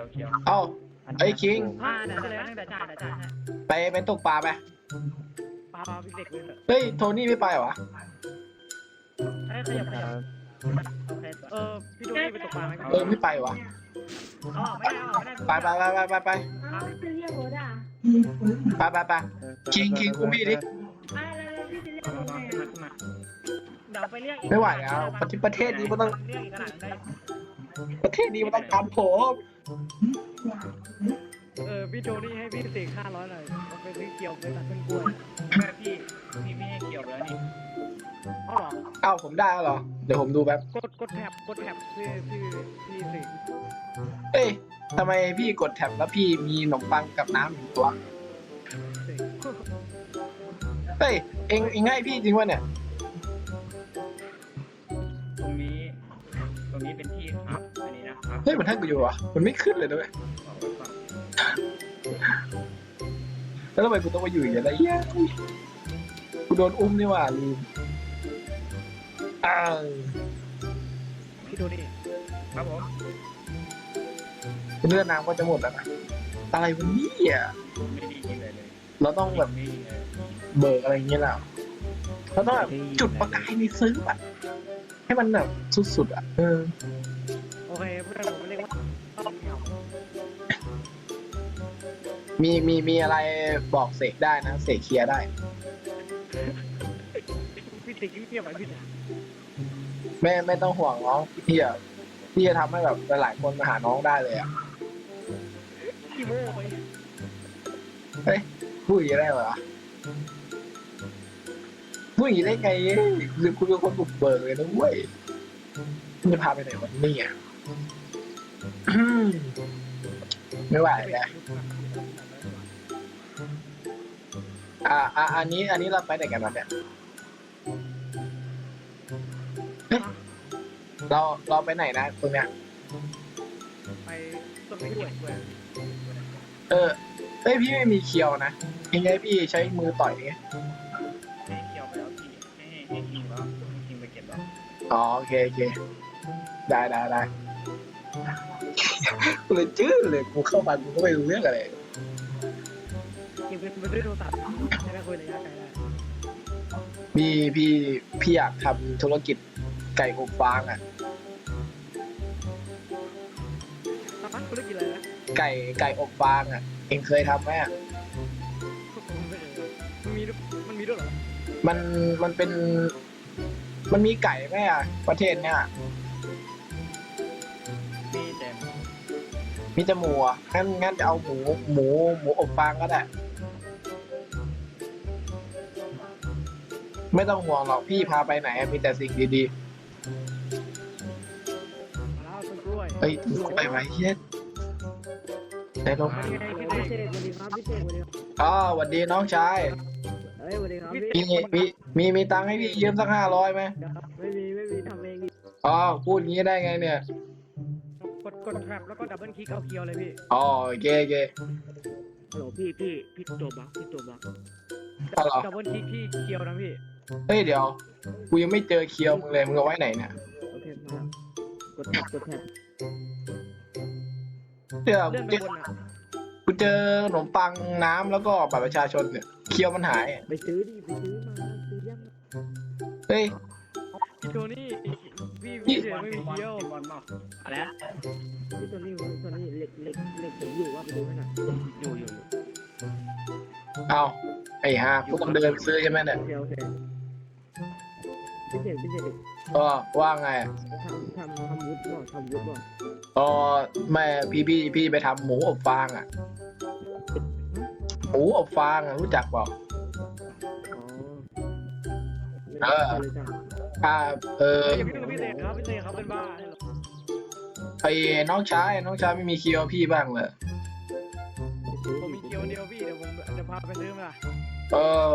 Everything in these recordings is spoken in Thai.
ยวเขียวเอ้าไอ้คิงอ่าเดี๋ยวเลยตั้งแต่จ่ายเดี๋ยวจ่ายให้ไปไปตกปลาไปปลาปลาพี่เด็กเลยเถอะเฮ้ยโทนี่ไม่ไปเหรอวะเอ้ยขยับขยับโอเคเออพี่ดูนี่ไปตกปลาไหมเออไม่ไปวะอ๋อไม่ได้อ๋อไม่ได้ไปไปไปไปไปไปอ้าวจะเรียกรถอะไปไปไปคิงคิงกูมีดิอ้าวแล้วพี่จะเรียกรถไงขึ้นอะมาขึ้นมาเดี๋ยวไปเรียกอีกไม่ไหวแล้วประเทศประเทศนี้มันต้องเรียกอีกขนาดได้ ประเทศนี้มันต้องการผมเออพี่โจนี่ให้พี่เสกห้าร้อยหน่อยไปซื้อเกี่ยวไปตัดต้นกล้วยแม่พี่พี่ไม่ให้เขียวแล้วนี่เอาเหรอเอ้าผมได้แล้วเหรอ เดี๋ยวผมดูแป๊บ กดกดแท็บกดแท็บพี่พี่พี่เสกเอ้ยทำไมพี่กดแท็บแล้วพี่มีขนมปังกับน้ำอยู่ตัว เสกเฮ้ย เองเองให้พี่จริงวะเนี่ย ตรงนี้ ตรงนี้เป็นที่ เฮ้ยมันให้กูอยู่วะมันไม่ขึ้นเลยด้วยบอกไว้ก่อนแล้วทำไมกูต้องมาอยู่อย่างไรเงี้ยกูโดนอุ้มนี่หว่าลืมอ้าวพี่โจนี่ครับผมเลือดน้ำก็จะหมดแล้วนะอะไรวันนี้อะไม่ได้กินเลยเลย เราต้องแบบไม่ดีเลยเบิกอะไรอย่างเงี้ยแล้วเราต้องแบบจุดประกายในซึ้งอะให้มันแบบสุดๆอะเออโอ มีมีมีอะไรบอกเสกได้นะเสกเคลียร์ได้ พี่ติ๊กเงียบไปพี่ไม่ไม่ต้องห่วงน้องพี่อะพี่จะทำให้แบบหลายๆคนมาหาน้องได้เลยอะขี้โม่ไปพูดอย่างนี้ได้เหรอพูดอย่างนี้ได้ไงหรือคุณเป็นคนบุกเบิกเลยนะเว้ยคุณจะพาไปไหนวันนี้อะอืมไม่ไหวแล้ว อ่าอ่าอันนี้ อันนี้เราไปไหนกันวะเนี่ยเอ๊ะเราเราไปไหนนะตรงเนี้ย ไปต้นไม้กล้วยกล้วยเออเอ้ยพี่ไม่มีเคียวนะยังไงพี่ใช้มือต่อยไงให้เขียวไปแล้วพี่ให้ให้คิงแล้วให้คิงไปเก็บแล้วอ๋อโอเคโอเคได้ได้ได้กูเลยจื้อเลยกูเข้ามากูก็ไม่รู้เรื่องอะไร เก็บเงินไปด้วยโทรศัพท์ให้ได้คุยระยะไกลได้พี่พี่พี่อยากทำธุรกิจไก่อบฟางอะทำธุรกิจอะไรนะไก่ไก่อบฟางอะ เองเคยทำไหมอะ ผมไม่เคยมันมีด้วยมันมีด้วยเหรอมันมันเป็น มันมีไก่ไหมอะ ประเทศเนี้ยมีแต่มีแต่หมูอะงั้นงั้นจะเอาหมูหมูหมูอบฟางก็ได้ ไม่ต้องห่วงหรอกพี่พาไปไหนอะมีแต่สิ่งดีมาแล้วต้นกล้วยๆเฮ้ยไปไว้เฮียไหนลงนี่ไงพี่พี่เสเสกกสวัสดีครับพี่เสกสวัสดีครับอ๋อสวัสดีน้องชายเฮ้ยสวัสดีครับพี่มีมีมีมีตังค์ให้พี่ยืมสักห้าร้อยไหมไม่มีไม่มีทำเองดิอ๋อพูดงี้ได้ไงเนี่ยกดกดแทร็บแล้วก็ดับเบิลคลิกเอาเคียวเลยพี่อ๋อโอเคโอเค ฮัลโหลพี่พี่พี่ตัวบักพี่ตัวบักอ๋อเหรอ ดับเบิลคลิกที่เคียวนะพี่ เฮ้ยเดี๋ยว กูยังไม่เจอเคียวมึงเลยมึงเอาไว้ไหนเนี่ยโอเคมากดแท็บกดแท็บเดี๋ยวเลื่อนไปกูเจอบนอะกูเจอขนมปังน้ำแล้วก็บัตรประชาชนเนี่ยเคียวมันหายอะไปซื้อดิไปซื้อมาซื้อยังเฮ้ยพี่โทนี่พี่พี่เสกไม่มีเคียวบอลบอกอะไรนะพี่ตัวนี้ตัวนี้เหล็กเหล็กเหล็กผมอยู่ว่าไปดูให้หน่อยอยู่อยู่อยู่เอาไอ้ห่ากูต้องเดินไปซื้อใช่ไหมเนี่ยโอเคโอเค พี่เสกพี่เสกก็ว่าไงทำทำทำวุฒิบ่ทำวุฒิบ่อ๋อแม่พี่พี่พี่ไปทำหมูอบฟางอะ หมูอบฟางอะรู้จักเปล่า อ๋อเออเลยจ้ะอ่าเอออย่าพี่พี่เสกครับพี่เสกเขาเป็นบ้าให้หรอไอ้น้องชายน้องชายไม่มีเคียวพี่บ้างเลยผมมีเคียวเดียวพี่เดี๋ยวผมจะพาไปซื้อมา เออ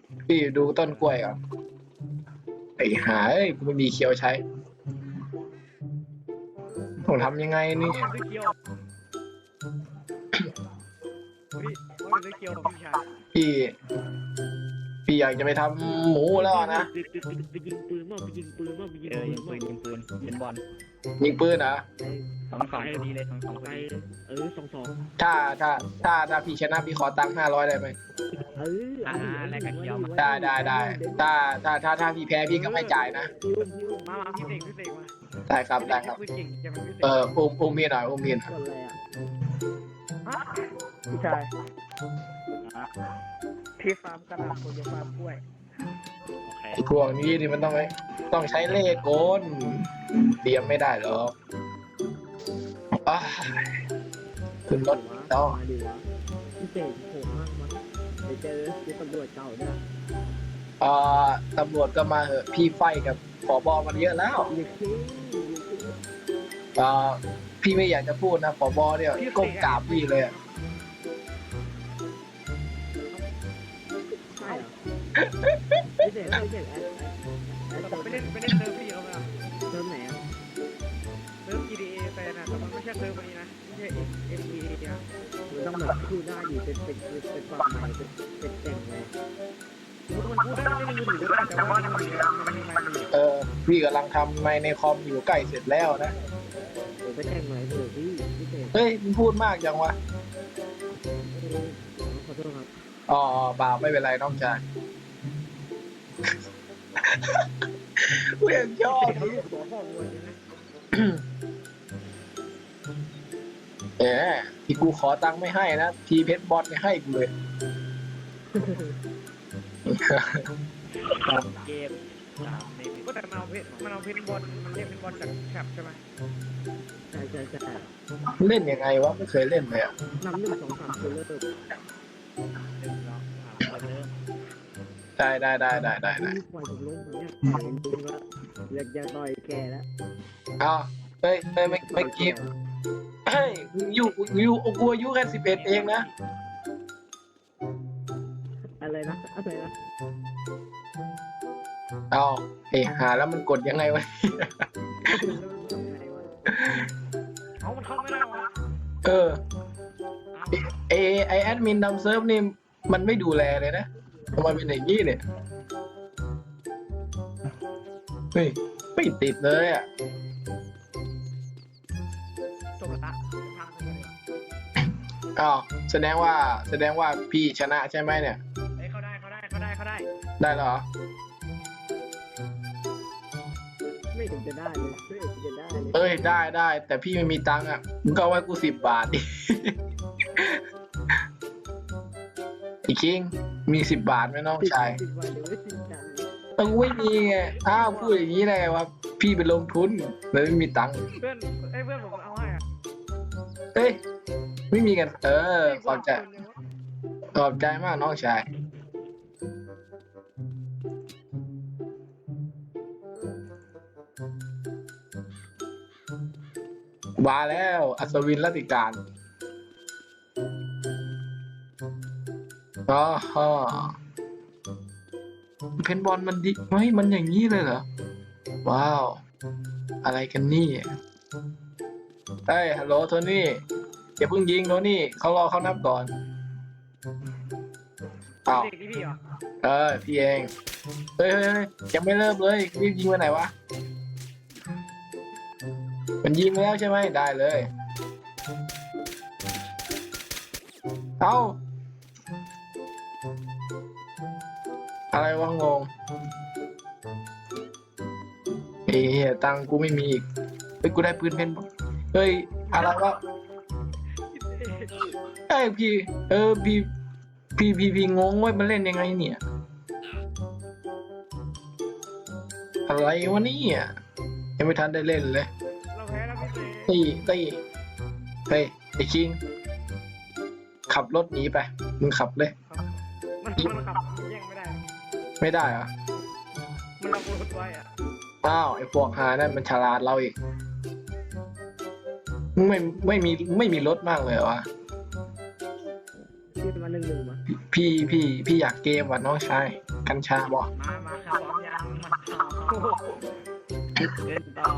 พี่ดูต้นกล้วยก่อนไอ้หาเอ้ยกูไม่มีเคียวใช้ผมทำยังไงนี่ ซื้อเคียวพี่ว่าซื้อเคียวของพี่ชายพี่ พี่อยากจะไปทำหมูแล้วอะนะไปไปยิงปืนมั่งไปยิงปืนมั่งไปยิงเออปืยินงปืมั่งนยิงปืนเป็นบอลยิงปืนเหรอสองสองพอดีเลยสองสองพอไปดีเออสองสองถ้าถ้าถ้าถ้าพี่ชนะพี่ขอตังค์ห้าร้อยได้ไหมเออได้ได้ได้ถ้าถ้าถ้าถ้าพี่แพ้พี่ก็ไม่จ่ายนะพี่อุ้มพี่อุ้มมามาพี่เสกพี่เสกมาได้ครับได้ครับ พี่เก่งจะเป็นพี่เสกเอออุ้มอุ้มพี่หน่อยอุ้มพี่หน่อยก่อนอะไรอะพี่ชาย ที่ฟาร์มกระดาษผมจะฟาร์มกล้วย โอเคไอ้พวกนี้นี่มันต้องต้องใช้เลขโกนเตรียมไม่ได้หรอกอะขึ้นรถต่อมาดีวะพี่เสกโหดมากมั้งไปเจอเจอตำรวจเก่าเนี่ยเอ่อตำรวจก็มาเหอะพี่ไฟกับผอบอมันเยอะแล้วอย่าคิดเอ่อพี่ไม่อยากจะพูดนะผอบอเนี่ยก้มกราบพี่เลยอะ เสกพี่เสกแอดแอดแต่ไปเล่นไปเล่นเซิร์ฟพี่เขาไหมล่ะเติมไหนอะเซิร์ฟ GTA แฟนอะแต่มันไม่ใช่เซิร์ฟนี้นะไม่ใช่ NBA นะมันต้องแบบพูดได้ดิเป็นเป็นเป็นความหมายเป็นเป็นแต่งไงมันพูดได้ในมือถือได้แต่ว่าในมือถือมันมีไมค์อยู่เออพี่กำลังทำในในคอมอยู่ใกล้เสร็จแล้วนะเดี๋ยวไปแต่งไงเถอะพี่พี่เสกเฮ้ยมึงพูดมากจังวะขอโทษครับอ๋อบ่าวไม่เป็นไรน้องชาย เวียงชอบเขาลูกหัวพ่อวัวใช่ไหมแหมที่กูขอตังค์ไม่ให้นะ ทีเพชรบอลไม่ให้กูเลยเกมสามในหนึ่งก็แต่มันเอาเพชรมันเอาเพชรบอลมันเรียกเพชรบอลจากแคปใช่ไหมใช่ใช่ใช่เล่นยังไงวะไม่เคยเล่นเลยอะนำหนึ่งสองสามคือเลิก ได้ได้ได้ได้ได้ได้ปล่อยผมลงผมเนี่ยเห็นจริงแล้วอยากจะต่อยแกแล้วเอาเฮ้ยเฮ้ยไม่ไม่กิฟเฮ้ยมึงอยู่มึงอยู่กูอายุแค่สิบเอ็ดเองนะอะไรนะอะไรนะเอาเฮ้ยหาแล้วมันกดยังไงวะเอามันเข้าไม่ได้วะเออไอไอแอดมินนำเซิร์ฟนี่มันไม่ดูแลเลยนะ ทำไมเป็นอย่างนี้เนี่ย เฮ้ยไม่ติดเลยอะ จบละทางไปเลยอ้าว แสดงว่า แสดงว่าพี่ชนะใช่ไหมเนี่ยเอ้ยเขาได้เขาได้เขาได้เขาได้ ได้แล้วเหรอ ไม่เห็นจะได้เลยไม่เห็นจะได้เลยเอ้ย ได้ได้ แต่พี่ไม่มีตังค์อะ มึงก็เอาไว้กูสิบบาทดิไอ้คิง มีสิบบาทไหมน้องชายสิบวันเดี๋ยวไม่สิบจังต้องไม่มีไงอ้าวพูดอย่างนี้ได้ไงวะพี่ไปลงทุนเลยไม่มีตังค์เพื่อนเอ้ยเพื่อนผมเอาให้อะเอ้ยไม่มีกัน เออขอบใจเฮ้ยขอบใจมากน้องชาย มาแล้ว อัศวินรัตติการ อ๋อฮะเพนบอลมันดิเฮ้ยมันอย่างนี้เลยเหรอ ว้าว อะไรกันนี่เฮ้ยฮัลโหลโทนี่อย่าเพิ่งยิงโทนี่เขารอเขานับก่อนอ้าวเด็กที่พี่เหรอเออพี่เองเฮ้ยเฮ้ยเฮ้ยยังไม่เริ่มเลยรีบยิงไปไหนวะมันยิงไปแล้วใช่ไหมได้เลย เอา อะไรวะงงเฮ้ยตังค์กูไม่มีอีกเฮ้ยกูได้ปืนเพนบอลเฮ้ยอะไรวะเอ้ยพี่เออพี่พี่พี่พี่งงเว้ยมันเล่นยังไงเนี่ย อะไรวะเนี่ยยังไม่ทันได้เล่นเลยเราแพ้แล้วพี่เจตีตีเฮ้ยไอ้คิงขับรถหนีไปมึงขับเลยมันมันขับ ไม่ได้เหรอมันเอารถไว้อะอ้าวไอ้พวกหานั่นมันฉลาดเราอีกมึงไม่ไม่มีไม่มีรถมากเลยเหรอวะที่มาหนึ่งหนึ่งมาพี่พี่พี่อยากเกมว่ะน้องชายกัญชาบอกมามาครับพร้อมยังมาครับโอ้โหเดินต่อ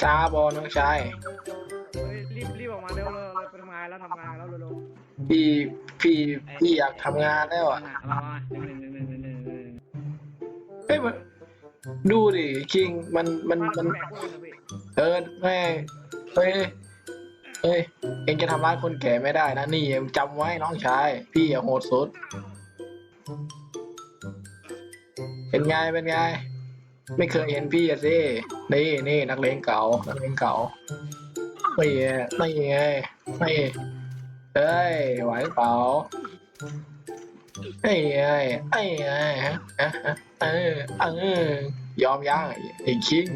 ชาบอน้องชายเฮ้ยรีบรีบออกมาเร็วเลยไปทำงานแล้วทำงานแล้วเร็วพี่พี่พี่อยากทำงานแล้วอะ มามาหนึ่งหนึ่ง เฮ้ยมันดูดิคิงมันมันมัน เออแม่เฮ้ยเฮ้ยเองจะทำร้ายคนแก่ไม่ได้นะนี่เองจำไว้น้องชาย พี่อย่าโหดสุด เป็นไงเป็นไง ไม่เคยเห็นพี่อะสินี่นี่นักเลงเก่านักเลงเก่าไม่ไงไม่ไงไม่เอ้ยไหวเปล่า ไอ้ไงไอ้ไงฮะฮะฮะเออเออยอมย่างไอ้คิง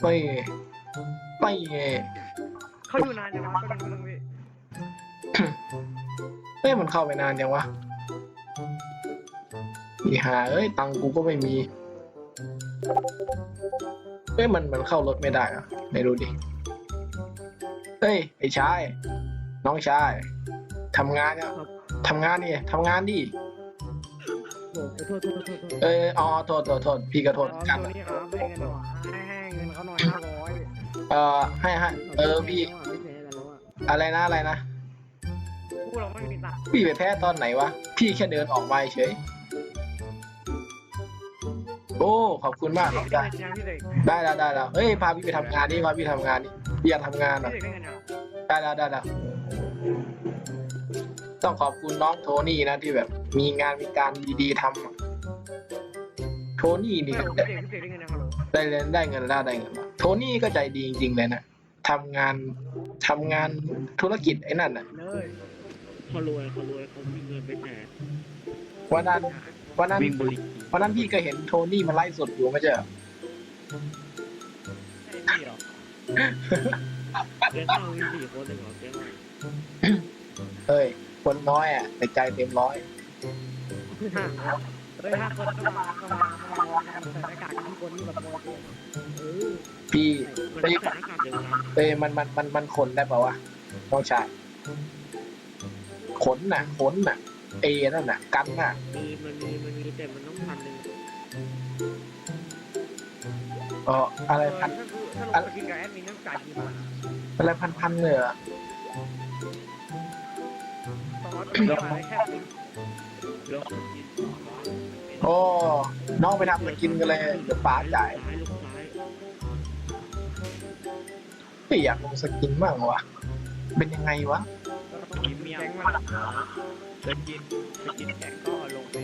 ไม่ไม่ไงเขาอยู่นานยังวะก็ดูนึงพี่เอ้ยมันเข้าไปนานยังวะอีหาเอ้ยตังกูก็ไม่มีเอ้ยมันมันเข้ารถไม่ได้อะไหนดูดิเฮ้ยไอ้ชายน้องชายทำงานเนี่ย ทำงานนี่ทำงานดิโอ้โหโทษโทษโทษโทษเอ้ยอ๋อโทษโทษโทษพี่ก็โทษอ๋อกันตัวนี้ครับให้เงินหน่อยให้ให้เงินเขาหน่อยห้าร้อยเอ่อให้ให้เออพี่ไม่แพ้กันแล้วอะอะไรนะอะไรนะ พวกเราไม่มีตังค์พี่ไปแพ้ตอนไหนวะ พี่แค่เดินออกมาเฉย โอ้ ขอบคุณมากพี่ได้เด็กยังพี่เด็กได้แล้วได้แล้วเฮ้ย พาพี่ไปทำงานดิพาพี่ทำงานดิพี่อยากทำงานอะพี่เด็กได้เงินยังได้แล้วได้แล้ว ต้องขอบคุณน้องโทนี่นะที่แบบมีงานมีการดีๆทำอะโทนี่นี่พี่ก็เด็กพี่เด็กได้เงินยังฮัลโหลได้เงินได้เงินแล้วได้เงินแล้วโทนี่ก็ใจดีจริงๆเลยนะทำงานทำงานธุรกิจไอ้นั่นน่ะเลยเขารวยเขารวยเขามีเงินไปแจกวันนั้นวันนั้นวิ่งบุรีวันนั้นพี่ก็เห็นโทนี่มาไล่สดอยู่ไม่ใช่เหรอพี่หรอแกเข้ามีสี่คนเลยเหรอแกว่าเฮ้ย คนน้อยอะแต่ใจเต็มร้อยห้าเฮ้ยห้าคนก็มาก็มาก็มาใส่หน้ากากที่คนที่แบบโมเดลเออพี่มันได้สถานการณ์เดียวกันเอ้ยมันมันมันมันขนได้ป่าวะน้องชายขนน่ะขนน่ะเอนั่นน่ะ กันน่ะ มีมันมีมันมีแต่มันต้องพันหนึ่งเอออะไรเออพันถ้าคือถ้าลงไปกินกับแอดมินต้องจ่ายกี่บาทอะไรพันพันๆเลยเหรอ โอ้น้องไปทำมากินกันเลยเดี๋ยวป๋าจ่ายซ้ายกซ้ายไม่อยากลงสกินบ้างวะเป็นยังไงวะก็ต้องกินแกงมันจะกินจะกินแกงก็ลงไป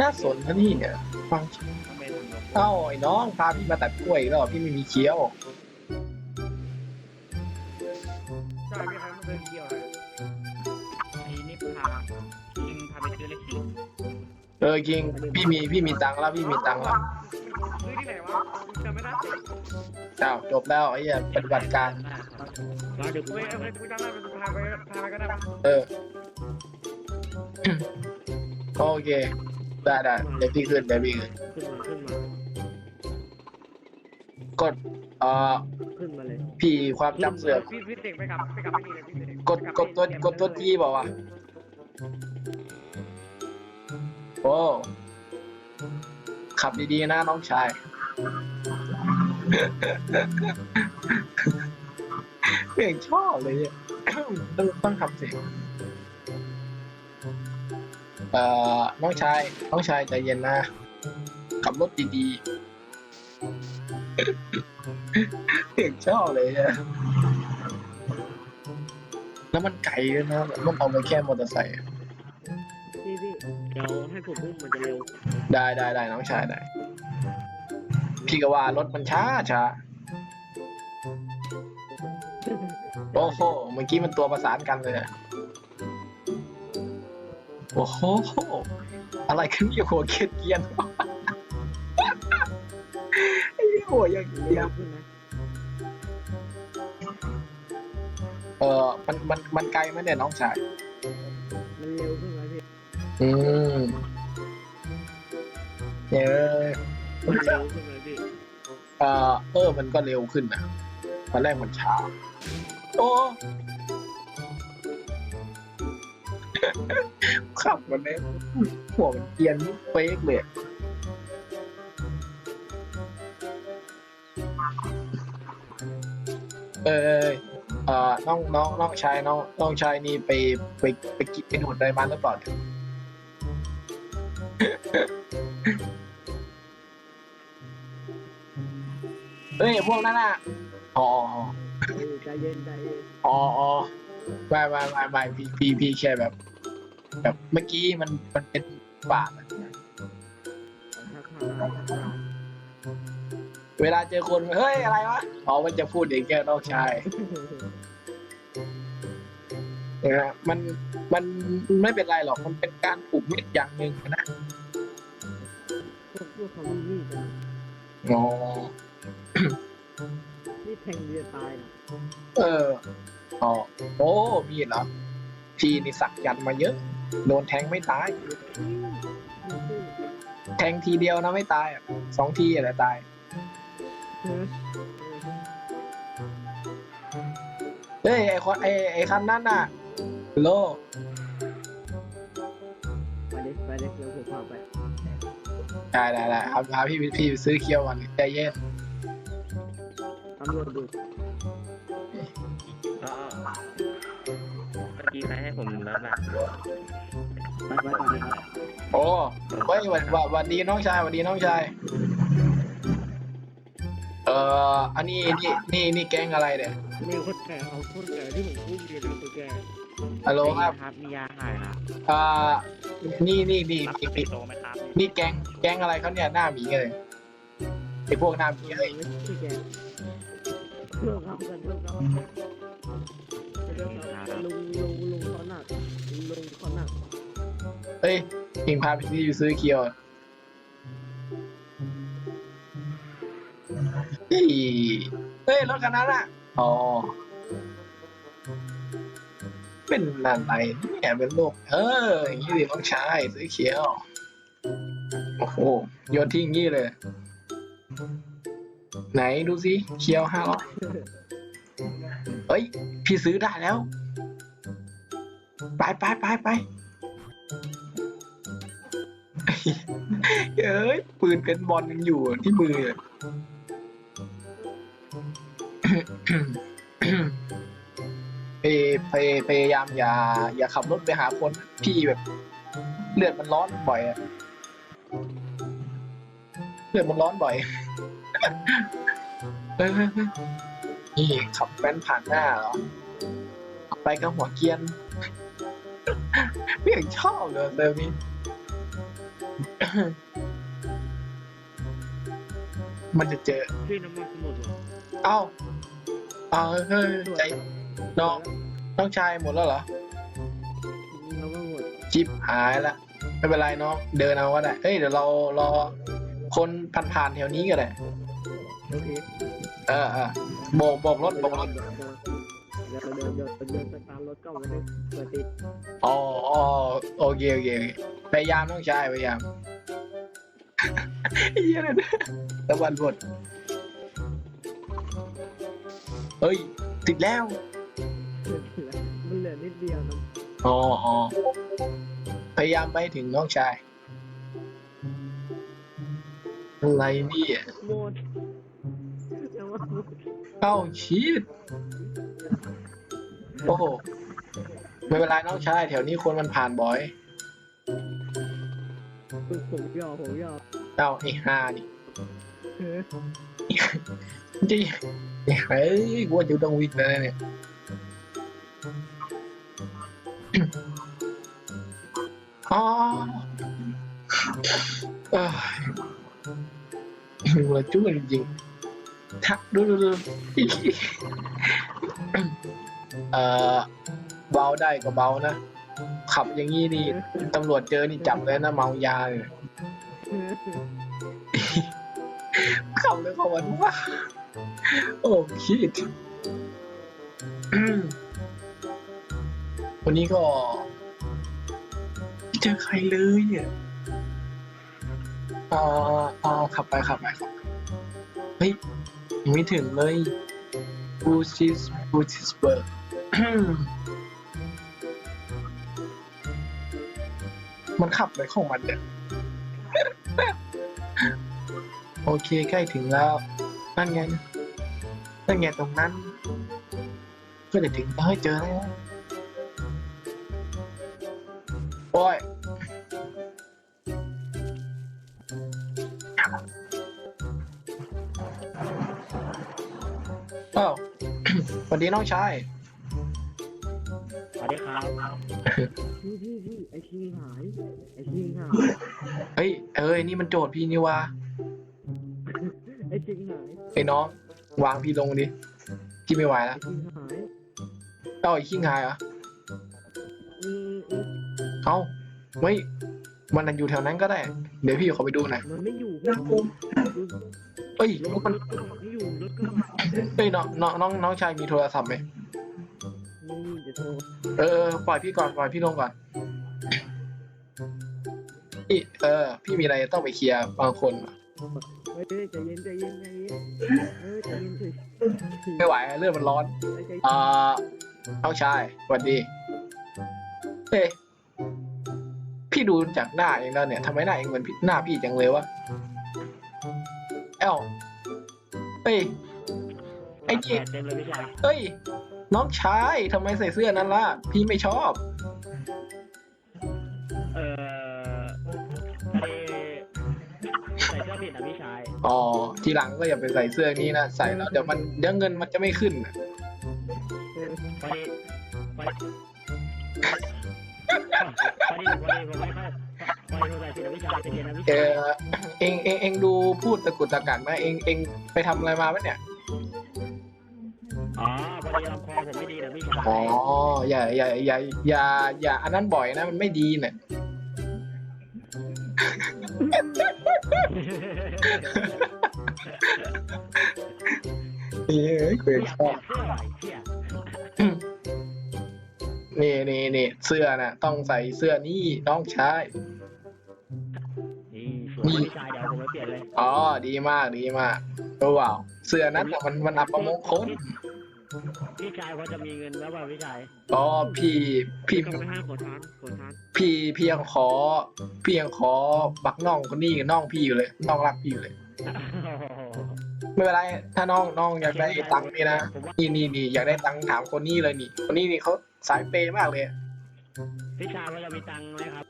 น่าสนนะนี่เนี่ยฟังทำไปทำลงเอ้าไอ้น้องพาพี่มาตัดกล้วยแล้วพี่ไม่มีเคี้ยวใช่พี่ครับมันเดินเกี่ยวเลย เออจริงพี่มีพี่มีตังค์แล้วพี่มีตังค์แล้วซื้อที่ไหนวะจำไม่ได้อ้าวจบแล้วไอ้เหี้ยปฏิบัติการฟ้าเดี๋ยวกูเฮ้ยมาเฮ้ยกูจำได้เป็นพาไปพาไปก็ได้ปะเออ โอเค ได้ได้เดี๋ยวพี่ขึ้นเดี๋ยวพี่ขึ้นขึ้นมาขึ้นมากดเอ่อขึ้นมาเลยพี่ความจำเสื่อมพี่พี่เด็กไปกลับไปกลับไม่ดีเลยพี่เด็กกดกดตัวกดตัวจีบอกว่า โอ้ขับดีๆนะน้องชาย เพียงชอบเลยเนี่ยต้องต้องทำเสียงเอ่อน้องชาย น้องชายใจเย็นนะ ขับรถดีๆเพียงชอบเลยเนี่ยแล้วมันไกลด้วยนะมันเอาไปแค่มอเตอร์ไซค์อะพี่พี่ เดี๋ยวให้ผมพุ่งมันจะเร็วได้ได้ได้น้องชายได้ พี่ก็ว่ารถมันช้าช้าโอ้โหเมื่อกี้มันตัวประสานกันเลยอะโอ้โหอะไรขึ้นอยู่หัวเกียนเกียนไอ้หัวอย่างเกียร์เออมันมันมันไกลไหมเนี่ยน้องชาย อืมเออมันเร็วขึ้นเลยพี่เออเออมันก็เร็วขึ้นนะตอนแรกมันช้าโอ้ขับมันเนี่ยหัวมันเกียนเป๊กเลยเออเออน้องน้องน้องชายน้องน้องชายนี่ไปไปไปกินไปดูดอะไรมาหรือเปล่า เฮ้ยพวกนั้นอะ อ๋อ ใจเย็นใจเย็นอ๋ออ๋อไม่ไม่ไม่ไม่พี่พี่พี่แค่แบบ แบบเมื่อกี้มันมันเป็นปากอะทักทายทักทายเวลาเจอคนเฮ้ยอะไรวะอ๋อมันจะพูดอย่างเงี้ยน้องชายนะฮะมันมันไม่เป็นไรหรอกมันเป็นการผูกมิตรอย่างหนึ่งนะ พวกพวกเขามีมีดนะอ๋อนี่แทงเรือตายนะเอออ๋อโอ้มีเหรอพี่นี่สักยันต์มาเยอะ โดนแทงไม่ตาย แทงทีเดียวนะไม่ตายอะสองทีอะไรตาย เออเฮ้ยไอคนไอไอคันนั้นน่ะโล ได้ได้ได้ครับพาพี่พี่ไปซื้อเคียวก่อนใจเย็นตำรวจดูอ๋อเมื่อกี้ใครให้ผมรับมาไปไปไปไปโอ้เฮ้ยหวัดหวัดหวัดดีน้องชายหวัดดีน้องชาย เอ่ออันนี้นี่นี่นี่แก๊งอะไรเนี่ยมีคนแก่เอาคนแก่ที่ผมพูดเรียนเอาตัวแก่ฮัลโหลครับครับมียาหายครับอ่านี่นี่นี่รับนี่ปินี่โตไหมครับ นี่แก๊งแก๊งอะไรเขาเนี่ยหน้าหมีเลยไอพวกหน้าหมีไม่เอ้ยไม่ใช่แก่เพื่อเขากันเพื่อเขาลุงลุงลุงเขาหนักลุงเขาหนักเฮ้ยพิงพาพี่ไปซื้อเคียวเฮ้ยเฮ้ยรถคันนั้นอะอ๋อเป็นอะไรเนี่ยเป็นโรคเอออย่างนี้ดิน้องชายซื้อเขียว โอ้โหโยนทิ้งงี้เลย ไหนดูสิเขียวห้าร้อยเฮ้ย พี่ซื้อได้แล้ว ไปไปไปไปเอ้ย ปืนเป็นบอลยังอยู่ที่มืออะพยพยพยายามอย่า อย่าขับรถไปหาคนพี่แบบ เลือดมันร้อนบ่อยอะ เลือดมันร้อนบ่อยเออนี่ขับแว้นผ่านหน้าเหรอขับไปกับหัวเกรียนไม่อยากชอบเลยเซอร์นี้มันจะเจอพี่น้ำมันหมดเหรอเอ้าเอาเฮ้ยใจน้องน้องชายหมดแล้วเหรอน้ำมันหมด จิบหายละ ไม่เป็นไรน้องเดินเอาก็ได้เฮ้ยเดี๋ยวเรารอคนผ่านๆแถวนี้ก็ได้โอเคเออเออโบกโบกรถโบกรถเดี๋ยวเดี๋ยวเดี๋ยวเดี๋ยวเดี๋ยวไปตามรถกล้องมาดูเปิดติดอ๋ออ๋อโอเคโอเคโอเคพยายามน้องชายพยายามเฮียนะตะวันบดเฮ้ย ติดแล้ว มันเหลือนิดเดียวนะอ๋ออ๋อพ ยายามไปถึงน้องชาย อะไรเนี่ยหมดน้ำมันหมดเอ้าชีดโอ้โหไม่เป็นไรน้องชาย แถวนี้คนมันผ่านบ่อย ผมยอมผมยอมเอ้าไอ้ห่านี่เออจีเฮ้ยกูว่าจะต้องวิ่งแล้วเนี่ย อ๋อเอ้ยหัวจุ้งจริงๆทักดูดูดูเอ่อเบาได้ก็เบานะ ขับอย่างนี้นี่ตำรวจเจอนี่จับเลยนะเมายาเนี่ยขับเลยเขาวันว่าโอ้คิดวันนี้ก็ไม่ เจอใครเลยเนี่ยอ่าอ่าขับไปขับไปขับไปเฮ้ยยังไม่ถึงเลยบูชิสบูชิสเบิร์กมันขับไปของมันเนี่ยโอเคใกล้ถึงแล้ว นั่นไง นั่นไงตรงนั้น ก็จะถึงแล้วให้เจอแล้วโอ้ย วัสดีน้องชาย สวัสดีครับพี่พี่พี่ไอคิงหาย ไอคิงหาย เฮ้ย เอ้ย นี่มันโจทย์พี่นี่วะไอคิงหาย ไอ้น้อง วางพี่ลงดิ พี่ไม่ไหวไอแล้วคิงหายเอ้าไอ้ขี้งายเหรอ อืมอืมเอ้าเฮ้ยมันอยู่แถวนั้นก็ได้ เดี๋ยวพี่ขอไปดูหน่อยมันไม่อยู่พี่ดูเอ้ยรถมันไม่อยู่รถก็มา เฮ้ยน้องน้องน้องน้องชายมีโทรศัพท์ไหมไม่มีจะโทรเออเออปล่อยพี่ก่อนปล่อยพี่ลงก่อนพี่เออ พี่มีอะไรต้องไปเคลียร์บางคนเฮ้ยใจเย็นใจเย็นใจเย็นเออใจเย็นเฉยไม่ไหวเรื่องมันร้อนใจเย็นอ่าน้องชายสวัสดีเอ้ยพี่ดูจากหน้าเองแล้วเนี่ยทำไมหน้าเองเหมือนพี่หน้าพี่จังเลยวะเอ้าเอ้ย ไอ้นี่เต็มเลยพี่ชายเอ้ย น้องชายทำไมใส่เสื้อนั้นล่ะ พี่ไม่ชอบ เออพอดีใส่เสื้อผิดนะพี่ชาย อ๋อ ทีหลังก็อย่าไปใส่เสื้อนี้นะ ใส่แล้วเดี๋ยวมันเดี๋ยวเงินมันจะไม่ขึ้นน่ะพอดีพอดีพอดีพอดีผมไม่ค่อยพอดีผมใส่ผิดนะพี่ชายใจเย็นนะพี่เอชายอเองเองเองดูพูดตะกุดตะกัดไหมเองเองไปทำอะไรมาปะเนี่ย อ๋อพอดีลำคอผมไม่ดีนะพี่ชายอ๋ออย่าอย่าอย่าอย่าอย่าอันนั้นบ่อยนะมันไม่ดีเนี่ยเอ้ยเกรดชอบเสื้อไหลเที่ยนี่นี่นี่เสื้อน่ะ ต้องใส่เสื้อนี่น้องชาย นี่สวยพี่ชายเดี๋ยวผมไปเปลี่ยนเลยอ๋อ ดีมากดีมากรู้เปล่าเสื้อนั้นน่ะมันมันอับประมงคล พี่ชายพอจะมีเงินแล้วเปล่าพี่ชายอ๋อพี่พี่กลับไปห้าขอทานขอทานพี่พี่ยังขอ พี่ยังขอบักน้องคนนี้กับน้องพี่อยู่เลยน้องรักพี่อยู่เลย ไม่เป็นไร ถ้าน้องน้องอยากได้ตังค์นี่นะผมว่านี่นี่นี่อยากได้ตังค์ถามคนนี้เลยนี่ คนนี้นี่เขาสายเปย์มากเลยพี่ชายพอจะมีตังค์ไหมครับ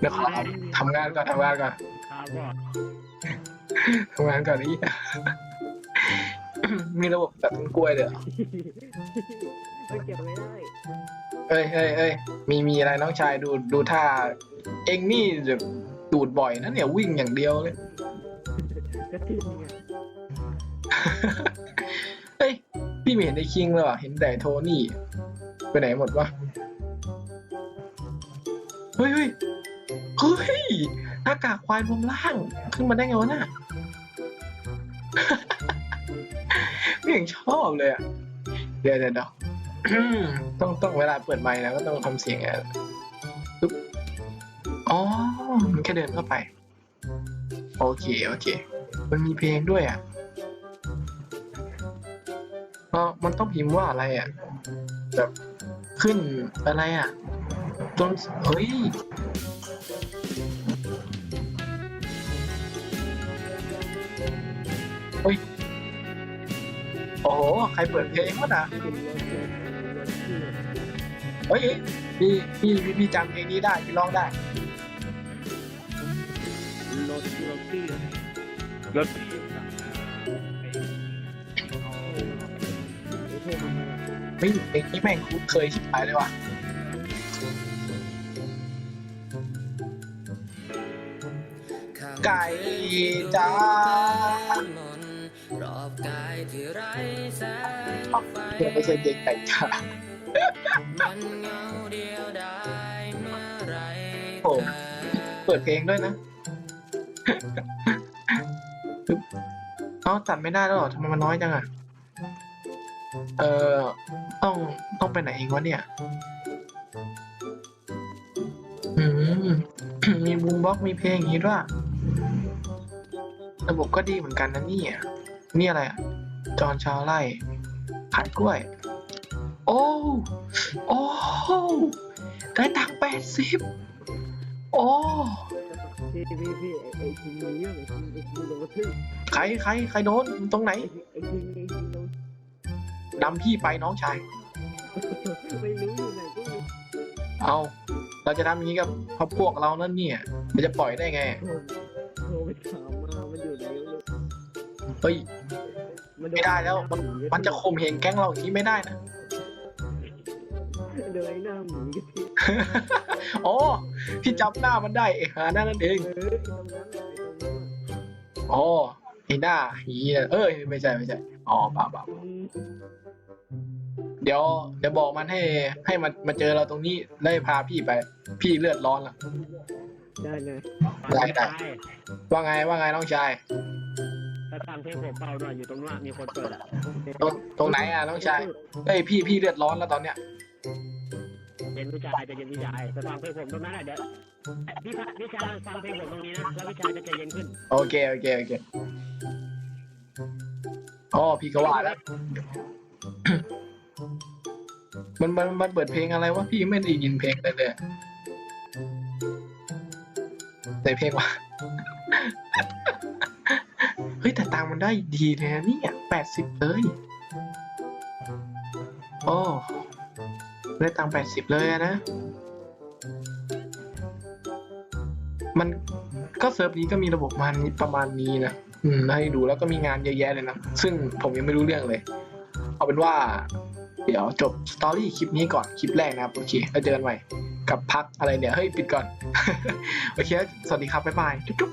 เดี๋ยวขอทำงานก่อนทำงานก่อนครับพ่อ ทำงานก่อนนี่มีระบบตัดต้นกล้วยเลยเหรอเฮ้ยเก็บไว้ได้เอ้ยเอ้ยเอ้ยมีมีอะไรน้องชายดูดูท่า เองนี่แบบดูดบ่อยนะเนี่ยวิ่งอย่างเดียวเลยกระถิ่นไงเฮ้ยพี่ไม่เห็นไอ้คิงเลยว่ะเห็นแต่โทนี่ ไปไหนหมดวะ เฮ้ยเฮ้ยเฮ้ยหน้ากากควายรวมล่าง ขึ้นมาได้ไงวะน่ะ ไม่ยังชอบเลยอะเดี๋ยวเดี๋ยวเดี๋ยวต้องต้องเวลาเปิดไมค์นะก็ต้องทำเสียงไงปึ๊บอ๋อ มันแค่เดินเข้าไป โอเค โอเค มันมีเพลงด้วยอะเออมันต้องพิมพ์ว่าอะไรอะ แบบขึ้นอะไรอะจนเฮ้ย โอ้โห ใครเปิดเพลงวะนะเฮ้ยพี่พี่พี่จำเพลงนี้ได้ พี่ร้องได้ รถเอาไมาเฮ้ยเพลงนี้แม่งคุ้นเคยชิบหายเลยว่ะไก่จ้า กายที่ไร้แสงไฟเพื่อไม่ใช่เพลงไก่จ้ามันเงาเดียวดายเมื่อไรโอ้เปิดเพลงด้วยนะเอ้าตัดไม่ได้แล้วเหรอทำไมมันน้อยจังอะ เออต้องต้องไปไหนเองวะเนี่ยอืมมีบูมบ็อกซ์มีเพลงอย่างนี้ด้วยระบบก็ดีเหมือนกันนะนี่ย นี่อะไรอะจอนชาวไร่ขายกล้วย โอ้โอ้ได้ตังแปดสิบโอ้พี่พี่พี่ไอ้คิงมีเรื่องไอ้คิงไอ้คิงโดนกระทืบใครใครใครโดนตรงไหนไอ้คิงไอ้คิงโดนนำพี่ไปน้องชาย ไม่รู้อยู่ไหนก็ไม่รู้เอาเราจะทำอย่างนี้กับครอบครัวเรานั่นเนี่ยมันจะปล่อยได้ไง โทรโทรไปถามมัน เฮ้ยมันโไม่ได้แล้ว มันมันจะข่มเหงแก๊งเราอย่างนี้ไม่ได้นะโดนไอ้หน้าหมีกระทืบอ๋อพี่จำหน้ามันได้ไอ้หาหน้านั่นเองเออตรงนั้นไอ้ตรงนั้นอ๋อไอ้หน้าหีน่ะเอ้ยไม่ใช่ไม่ใช่อ๋อเปล่าเปล่าอืมเดี๋ยวเดี๋ยวบอกมันให้ ให้มันมาเจอเราตรงนี้แล้วให้พาพี่ไป พี่เลือดร้อนละได้ไงได้ได้ ว่าไงว่าไงน้องชาย ถ้าตามเพลงผมเบาหน่อยอยู่ตรงนู้นมีคนเปิดอะตรงตรงไหนอะน้องชายเอ้ยพี่พี่เลือดร้อนแล้วตอนเนี้ยเย็นพี่ชายจะเย็นพี่ชายแต่ฟังเพลงผมตรงนั้นแหละเดี๋ยวพี่พะพี่ชายฟังเพลงผมตรงนี้นะแล้วพี่ชายจะใจเย็นขึ้นโอเคโอเคโอเคอ๋อพี่ก็ว่าแล้ว มันมันมันเปิดเพลงอะไรวะพี่ไม่ได้ยินเพลงเลยเลยแต่เพลงว่าเฮ้ยแต่ตังมันได้ดีเลยนะเนี่ยแปดสิบเลยโอ้ได้ตังแปดสิบเลยนะ มันก็เซิร์ฟนี้ก็มีระบบมันประมาณนี้นะอืมให้ดูแล้วก็มีงานเยอะแยะเลยนะ ซึ่งผมยังไม่รู้เรื่องเลย เอาเป็นว่า เดี๋ยวจบสตอรี่คลิปนี้ก่อน คลิปแรกนะครับ โอเคแล้วเจอกันใหม่ กับพักอะไรเนี่ย เฮ้ย ปิดก่อน โอเค สวัสดีครับ บ๊ายบาย จุ๊บ